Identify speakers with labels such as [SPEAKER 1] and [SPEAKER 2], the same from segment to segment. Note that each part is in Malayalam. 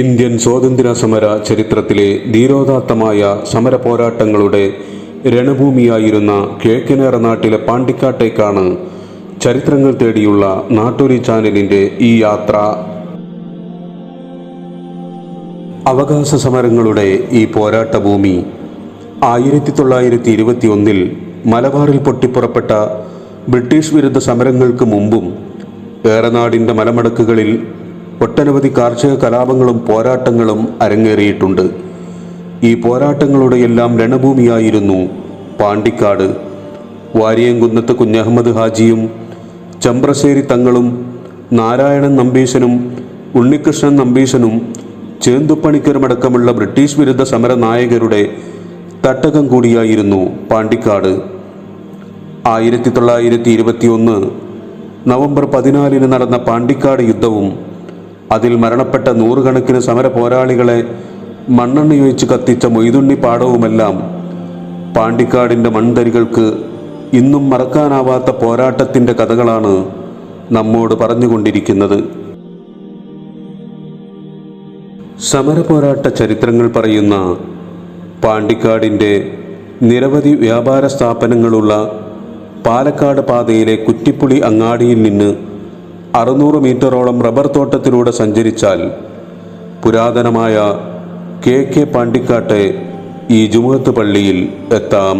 [SPEAKER 1] ഇന്ത്യൻ സ്വാതന്ത്ര്യ സമര ചരിത്രത്തിലെ ധീരോദാത്തമായ സമര പോരാട്ടങ്ങളുടെ രണഭൂമിയായിരുന്ന കിഴക്കനേറ നാട്ടിലെ പാണ്ടിക്കാട്ടേക്കാണ് ചരിത്രങ്ങൾ തേടിയുള്ള നാട്ടൊരി ചാനലിന്റെ ഈ യാത്ര. അവകാശ സമരങ്ങളുടെ ഈ പോരാട്ട ഭൂമി ആയിരത്തി തൊള്ളായിരത്തി ഇരുപത്തി ഒന്നിൽ മലബാറിൽ പൊട്ടിപ്പുറപ്പെട്ട ബ്രിട്ടീഷ് വിരുദ്ധ സമരങ്ങൾക്ക് മുമ്പും ഏറനാടിന്റെ മലമടക്കുകളിൽ ഒട്ടനവധി കാർഷിക കലാപങ്ങളും പോരാട്ടങ്ങളും അരങ്ങേറിയിട്ടുണ്ട്. ഈ പോരാട്ടങ്ങളുടെ എല്ലാം രണഭൂമിയായിരുന്നു പാണ്ടിക്കാട്. വാരിയംകുന്നത്ത് കുഞ്ഞഹമ്മദ് ഹാജിയും ചമ്പ്രശ്ശേരി തങ്ങളും നാരായണൻ നമ്പീശനും ഉണ്ണികൃഷ്ണൻ നമ്പീശനും ചേന്തുപ്പണിക്കരുമടക്കമുള്ള ബ്രിട്ടീഷ് വിരുദ്ധ സമര നായകരുടെ തട്ടകം കൂടിയായിരുന്നു പാണ്ടിക്കാട്. ആയിരത്തി തൊള്ളായിരത്തി ഇരുപത്തിയൊന്ന് നവംബർ പതിനാലിന് നടന്ന പാണ്ടിക്കാട് യുദ്ധവും അതിൽ മരണപ്പെട്ട നൂറുകണക്കിന് സമര പോരാളികളെ മണ്ണെണ്ണയൊഴിച്ച് കത്തിച്ച മൊയ്തുണ്ണി പാടവുമെല്ലാം പാണ്ടിക്കാടിന്റെ മൺതരികൾക്ക് ഇന്നും മറക്കാനാവാത്ത പോരാട്ടത്തിന്റെ കഥകളാണ് നമ്മോട് പറഞ്ഞുകൊണ്ടിരിക്കുന്നത്. സമരപോരാട്ട ചരിത്രങ്ങൾ പറയുന്ന പാണ്ടിക്കാടിന്റെ നിരവധി വ്യാപാര സ്ഥാപനങ്ങളുള്ള പാലക്കാട് പാതയിലെ കുറ്റിപ്പുളി അങ്ങാടിയിൽ നിന്ന് അറുന്നൂറ് മീറ്ററോളം റബ്ബർ തോട്ടത്തിലൂടെ സഞ്ചരിച്ചാൽ പുരാതനമായ കെ കെ പാണ്ടിക്കാട്ടെ ഈ ജുമുഹത്ത് പള്ളിയിൽ എത്താം.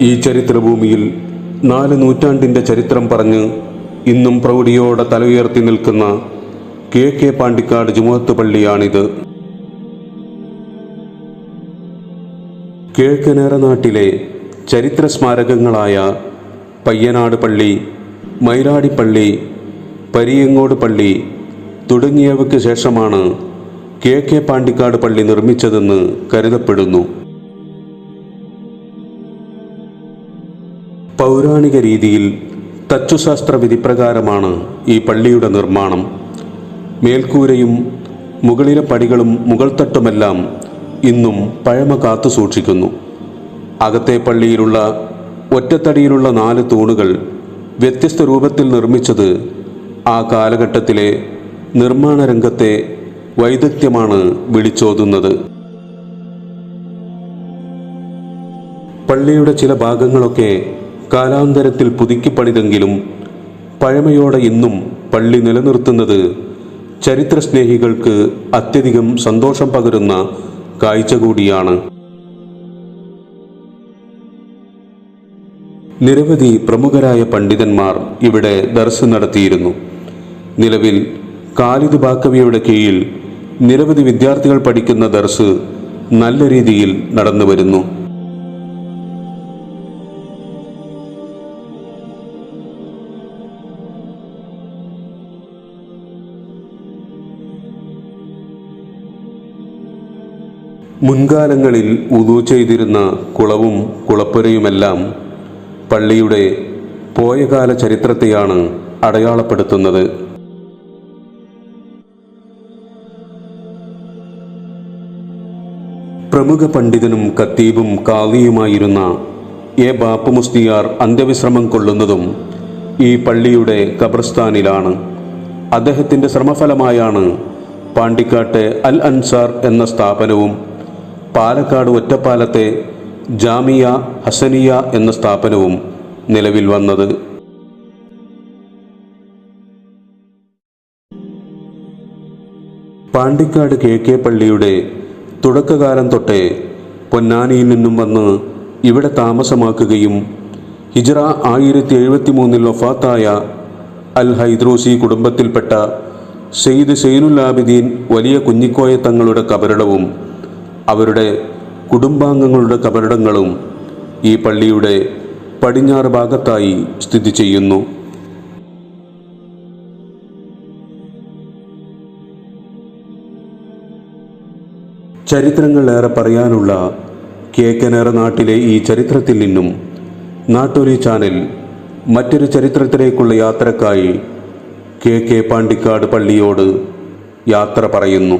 [SPEAKER 1] ഈ ചരിത്രഭൂമിയിൽ നാല് നൂറ്റാണ്ടിന്റെ ചരിത്രം പറഞ്ഞ് ഇന്നും പ്രൗഢിയോടെ തല ഉയർത്തി നിൽക്കുന്ന കെ കെ പാണ്ടിക്കാട് ജുമുഹത്ത് പള്ളിയാണിത്. കിഴക്കനേറ നാട്ടിലെ ചരിത്ര സ്മാരകങ്ങളായ പയ്യനാട് പള്ളി മൈലാടിപ്പള്ളി പരിയങ്ങോട് പള്ളി തുടങ്ങിയവയ്ക്ക് ശേഷമാണ് കെ കെ പാണ്ടിക്കാട് പള്ളി നിർമ്മിച്ചതെന്ന് കരുതപ്പെടുന്നു. പൗരാണിക രീതിയിൽ തച്ചുശാസ്ത്ര വിധിപ്രകാരമാണ് ഈ പള്ളിയുടെ നിർമ്മാണം. മേൽക്കൂരയും മുകളിലെ പടികളും മുകൾത്തട്ടുമെല്ലാം ഇന്നും പഴമ കാത്തു സൂക്ഷിക്കുന്നു. അകത്തെ പള്ളിയിലുള്ള ഒറ്റത്തടിയിലുള്ള നാല് തൂണുകൾ വ്യത്യസ്ത രൂപത്തിൽ നിർമ്മിച്ചത് ആ കാലഘട്ടത്തിലെ നിർമ്മാണ രംഗത്തെ വൈദഗ്ധ്യമാണ് വിളിച്ചോതുന്നത്. പള്ളിയുടെ ചില ഭാഗങ്ങളൊക്കെ കാലാന്തരത്തിൽ പുതുക്കി പണിതെങ്കിലും പഴമയോടെ ഇന്നും പള്ളി നിലനിർത്തുന്നത് ചരിത്രസ്നേഹികൾക്ക് അത്യധികം സന്തോഷം പകരുന്ന കാഴ്ച കൂടിയാണ്. നിരവധി പ്രമുഖരായ പണ്ഡിതന്മാർ ഇവിടെ ദർശനം നടത്തിയിരുന്നു. നിലവിൽ കാലിദ് ബാക്കവിയുടെ കീഴിൽ നിരവധി വിദ്യാർത്ഥികൾ പഠിക്കുന്ന ദർസ് നല്ല രീതിയിൽ നടന്നു വരുന്നു. മുൻകാലങ്ങളിൽ ഉദൂ ചെയ്തിരുന്ന കുളവും കുളപ്പുരയുമെല്ലാം പള്ളിയുടെ പോയകാല ചരിത്രത്തെയാണ് അടയാളപ്പെടുത്തുന്നത്. പ്രമുഖ പണ്ഡിതനും കത്തീബും കാവിയുമായിരുന്ന എ ബാപ്പു മുസ്തിയാർ അന്ത്യവിശ്രമം കൊള്ളുന്നതും ഈ പള്ളിയുടെ ഖബർസ്ഥാനിലാണ് അദ്ദേഹത്തിന്റെ ശ്രമഫലമായാണ് പാണ്ടിക്കാട്ടെ അൽ അൻസാർ എന്ന സ്ഥാപനവും പാലക്കാട് ഒറ്റപ്പാലത്തെ ജാമിയ ഹസനിയ എന്ന സ്ഥാപനവും നിലവിൽ വന്നത്. പാണ്ടിക്കാട് കെ കെ പള്ളിയുടെ തുടക്കകാലം തൊട്ടേ പൊന്നാനിയിൽ നിന്നും വന്ന് ഇവിടെ താമസമാക്കുകയും ഹിജ്റ ആയിരത്തി എഴുപത്തി മൂന്നിൽ വഫാത്തായ അൽ ഹൈദ്രോസി കുടുംബത്തിൽപ്പെട്ട സെയ്ദ് സൈനുൽ വലിയ കുഞ്ഞിക്കോയ തങ്ങളുടെ കബറിടവും അവരുടെ കുടുംബാംഗങ്ങളുടെ കബറിടങ്ങളും ഈ പള്ളിയുടെ പടിഞ്ഞാറ് ഭാഗത്തായി സ്ഥിതി ചെയ്യുന്നു. ചരിത്രങ്ങൾ പറയാനുള്ള കേക്കനേറ നാട്ടിലെ ഈ ചരിത്രത്തിൽ നിന്നും നാട്ടൊലി ചാനൽ മറ്റൊരു ചരിത്രത്തിലേക്കുള്ള യാത്രക്കായി കെ കെ പാണ്ടിക്കാട് പള്ളിയോട് യാത്ര പറയുന്നു.